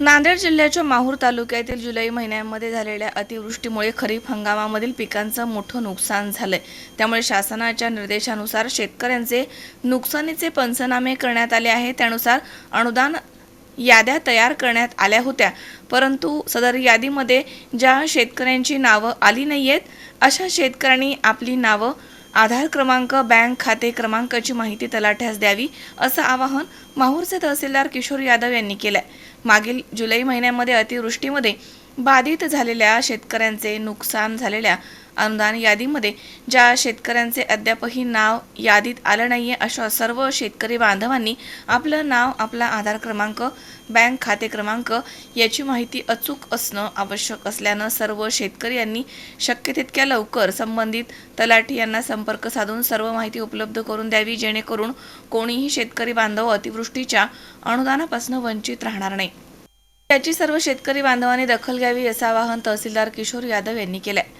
नांदेड जिल्ह्याच्या माहूर तालुक्यातील जुलै महिन्यामध्ये झालेल्या अतिवृष्टीमुळे खरीप हंगामामधील पिकांचं मोठं नुकसान झालंय. त्यामुळे शासनाच्या निर्देशानुसार शेतकऱ्यांचे नुकसानीचे पंचनामे करण्यात आले आहे त्यानुसार अनुदान याद्या तयार करण्यात आल्या होत्या. परंतु सदर यादीमध्ये ज्या शेतकऱ्यांची नावं आली नाही आहेत अशा शेतकऱ्यांनी आपली नावं आधार क्रमांक बँक खाते क्रमांकाची माहिती तलाठ्यास द्यावी असं आवाहन माहूरचे तहसीलदार किशोर यादव यांनी केलंय. मागील जुलै महिन्यामध्ये अतिवृष्टीमध्ये बाधित झालेल्या शेतकऱ्यांचे नुकसान झालेल्या अनुदान यादीमध्ये ज्या शेतकऱ्यांचे अद्यापही नाव यादीत आलं नाहीये अशा सर्व शेतकरी बांधवांनी आपलं नाव आपला आधार क्रमांक बँक खाते क्रमांक याची माहिती अचूक असणं आवश्यक असल्यानं सर्व शेतकरी यांनी शक्य तितक्या लवकर संबंधित तलाठी यांना संपर्क साधून सर्व माहिती उपलब्ध करून द्यावी जेणेकरून कोणीही शेतकरी बांधव अतिवृष्टीच्या अनुदानापासून वंचित राहणार नाही. याची सर्व शेतकरी बांधवांनी दखल घ्यावी असं आवाहन तहसीलदार किशोर यादव यांनी केलं आहे